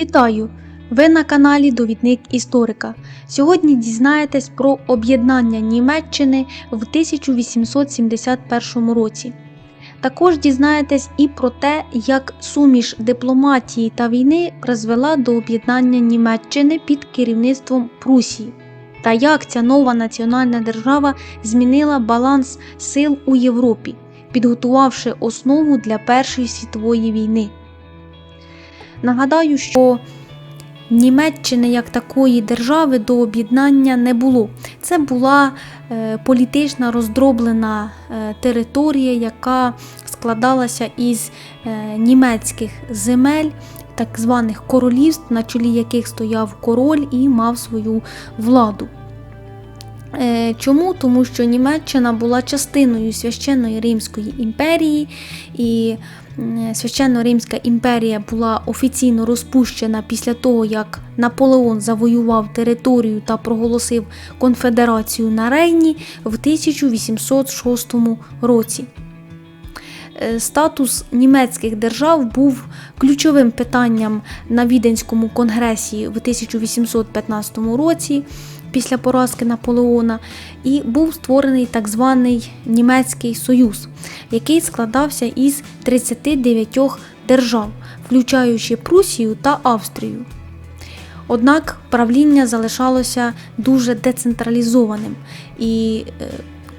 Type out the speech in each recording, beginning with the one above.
Вітаю! Ви на каналі Довідник Історика. Сьогодні дізнаєтесь про об'єднання Німеччини в 1871 році. Також дізнаєтесь і про те, як суміш дипломатії та війни призвела до об'єднання Німеччини під керівництвом Прусії, та як ця нова національна держава змінила баланс сил у Європі, підготувавши основу для Першої світової війни. Нагадаю, що Німеччини як такої держави до об'єднання не було. Це була е, політична роздроблена е, територія, яка складалася із е, німецьких земель, так званих королівств, на чолі яких стояв король і мав свою владу. Е, Чому? Тому що Німеччина була частиною священної Римської імперії, і священно Римська імперія була офіційно розпущена після того, як Наполеон завоював територію та проголосив конфедерацію на Рейні в 1806 році. Е, Статус німецьких держав був ключовим питанням на Віденському конгресі в 1815 році після поразки Наполеона, і був створений так званий Німецький Союз, який складався із 39 держав, включаючи Прусію та Австрію. Однак правління залишалося дуже децентралізованим, і е,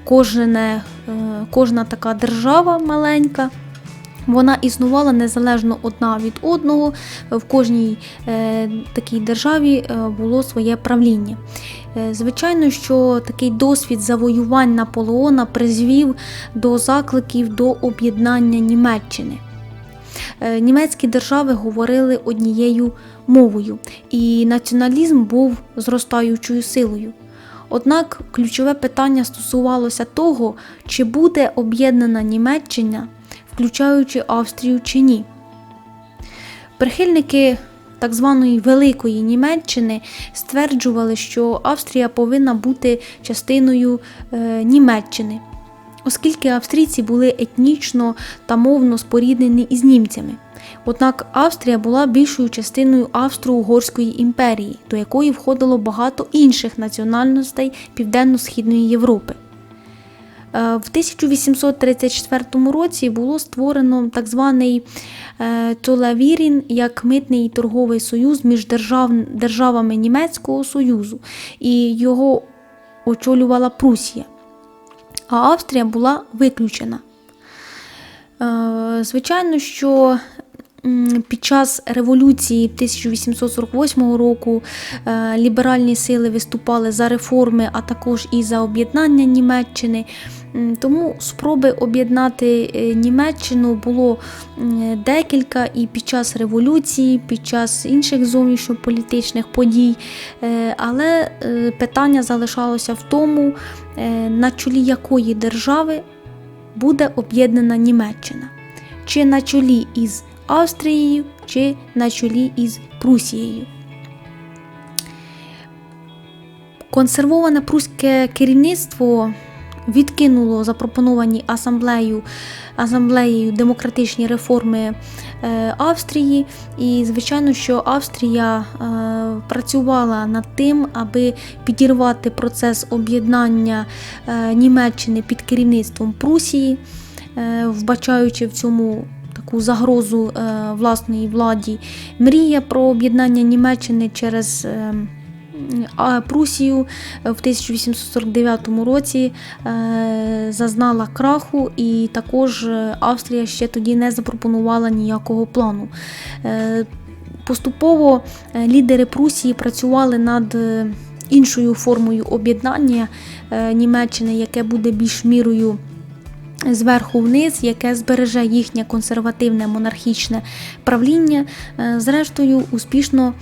кожне, е, кожна така держава маленька. Вона існувала незалежно одна від одного. В кожній е, такій державі е, було своє правління. Е, звичайно, що такий досвід завоювань Наполеона призвів до закликів до об'єднання Німеччини. Е, Німецькі держави говорили однією мовою, і націоналізм був зростаючою силою. Однак ключове питання стосувалося того, чи буде об'єднана Німеччина, включаючи Австрію чи ні. Прихильники так званої Великої Німеччини стверджували, що Австрія повинна бути частиною е, Німеччини, оскільки австрійці були етнічно та мовно споріднені із німцями. Однак Австрія була більшою частиною Австро-Угорської імперії, до якої входило багато інших національностей Південно-Східної Європи. Е, В 1834 році було створено так званий е, Толавірін як митний торговий союз між держав, державами Німецького Союзу, і його очолювала Прусія, а Австрія була виключена. Е, Звичайно, що під час революції 1848 року е, ліберальні сили виступали за реформи, а також і за об'єднання Німеччини. Тому спроби об'єднати е, Німеччину було декілька і під час революції, під час інших зовнішньополітичних подій. Е, Але питання залишалося в тому, на чолі якої держави буде об'єднана Німеччина, чи на чолі із Австрією, чи на чолі із Прусією. Консервоване пруське керівництво відкинуло запропоновані асамблею, асамблеєю демократичні реформи е, Австрії, і звичайно, що Австрія е, працювала над тим, аби підірвати процес об'єднання е, Німеччини під керівництвом Прусії, вбачаючи в цьому таку загрозу е, власної владі. Мрія про об'єднання Німеччини через е, Прусію в 1849 році е, зазнала краху, і також е, Австрія ще тоді не запропонувала ніякого плану. Е, Поступово е, лідери Прусії працювали над е, іншою формою об'єднання е, Німеччини, яке буде більш мірою зверху вниз, яке збереже їхнє консервативне монархічне правління. Е, Зрештою, успішно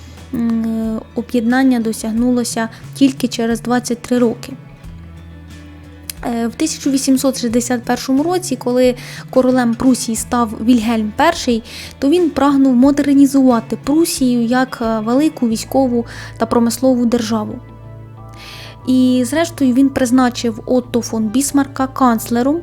об'єднання досягнулося тільки через 23 роки. Е, В 1861 році, коли королем Прусії став Вільгельм І, то він прагнув модернізувати Прусію як е, велику військову та промислову державу. І, зрештою, він призначив Отто фон Бісмарка канцлером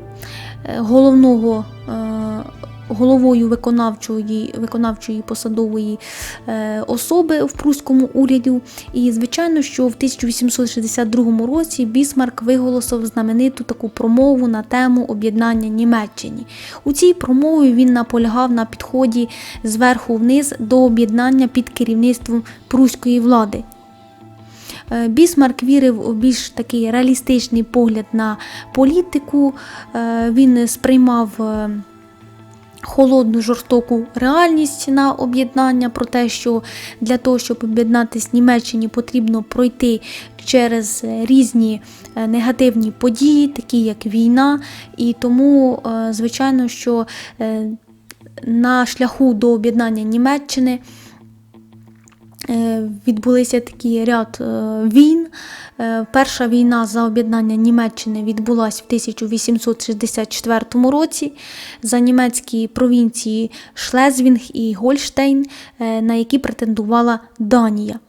е, головного е, головою виконавчої, виконавчої посадової е, особи в прусському уряді. І, звичайно, що в 1862 році Бісмарк виголосив знамениту таку промову на тему об'єднання Німеччини. У цій промові він наполягав на підході зверху вниз до об'єднання під керівництвом пруської влади. Е, Бісмарк вірив у більш такий реалістичний погляд на політику. Е, Він сприймав е, холодну жорстоку реальність на об'єднання про те, що для того, щоб об'єднатися Німеччині, потрібно пройти через різні негативні події, такі як війна, і тому, звичайно, що на шляху до об'єднання Німеччини відбулися такий ряд е, війн. Е, Перша війна за об'єднання Німеччини відбулася в 1864 році за німецькі провінції Шлезвінг і Гольштейн, е, на які претендувала Данія.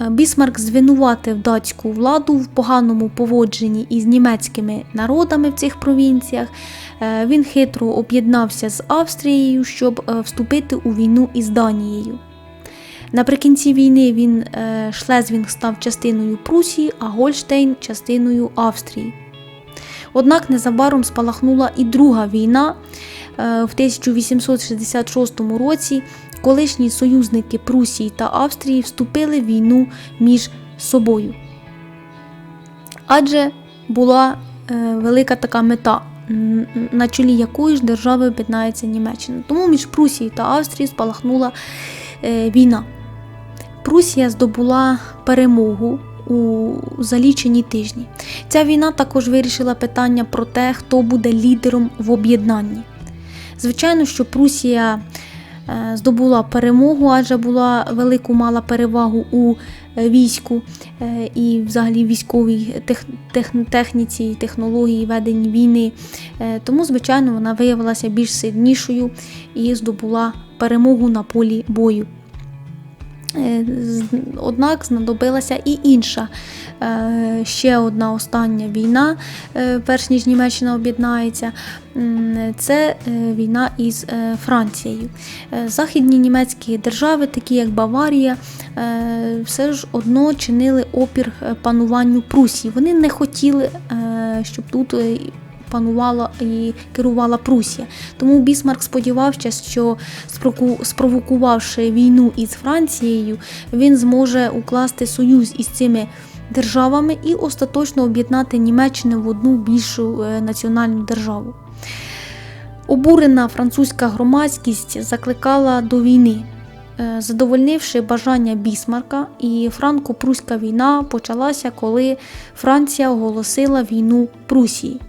Е, Бісмарк звинуватив датську владу в поганому поводженні із німецькими народами в цих провінціях. Е, Він хитро об'єднався з Австрією, щоб е, вступити у війну із Данією. Наприкінці війни він е, Шлезвінг став частиною Прусії, а Гольштейн частиною Австрії. Однак незабаром спалахнула і друга війна е, в 1866 році. Колишні союзники Прусії та Австрії вступили в війну між собою. Адже була е, велика така мета, на чолі якої ж держави об'єднається Німеччина. Тому між Прусією та Австрією спалахнула війна. Прусія здобула перемогу у за лічені тижні. Ця війна також вирішила питання про те, хто буде лідером в об'єднанні. Звичайно, що Прусія е, здобула перемогу, адже була велику мала перевагу у е, війську е, і взагалі військовій тех, тех, техніці і технології ведення війни. Тому, звичайно, вона виявилася більш сильнішою і здобула перемогу на полі бою. Е, Однак знадобилася і інша е, ще одна остання війна, е, перш ніж Німеччина об'єднається. Це війна із Францією. Західні німецькі держави, такі як Баварія, все ж одно чинили опір пануванню Прусії. Вони не хотіли, щоб тут панувала і керувала Прусія. Тому Бісмарк сподівався, що спровокувавши війну із Францією, він зможе укласти союз із цими державами і остаточно об'єднати Німеччину в одну більшу е, національну державу. Обурена французька громадськість закликала до війни. Е, Задовольнивши бажання Бісмарка, і франко-пруська війна почалася, коли Франція оголосила війну Прусії.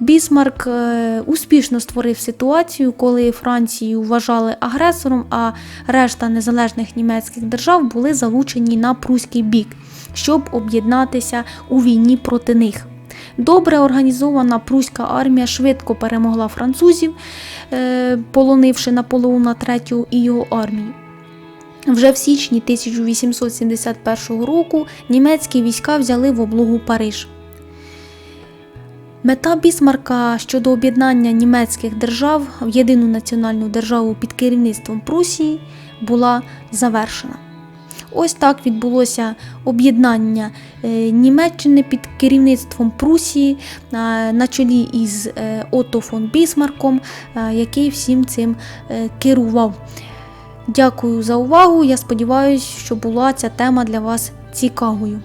Бісмарк е, успішно створив ситуацію, коли Францію вважали агресором, а решта незалежних німецьких держав були залучені на пруський бік, щоб об'єднатися у війні проти них. Добре організована пруська армія швидко перемогла французів, е, полонивши Наполеона III і його армію. Вже в січні 1871 року німецькі війська взяли в облогу Париж. Мета Бісмарка щодо об'єднання німецьких держав в єдину національну державу під керівництвом Прусії була завершена. Ось так відбулося об'єднання е, Німеччини під керівництвом Прусії е, на чолі із е, Отто фон Бісмарком, який всім цим керував. Дякую за увагу. Я сподіваюся, що була ця тема для вас цікавою.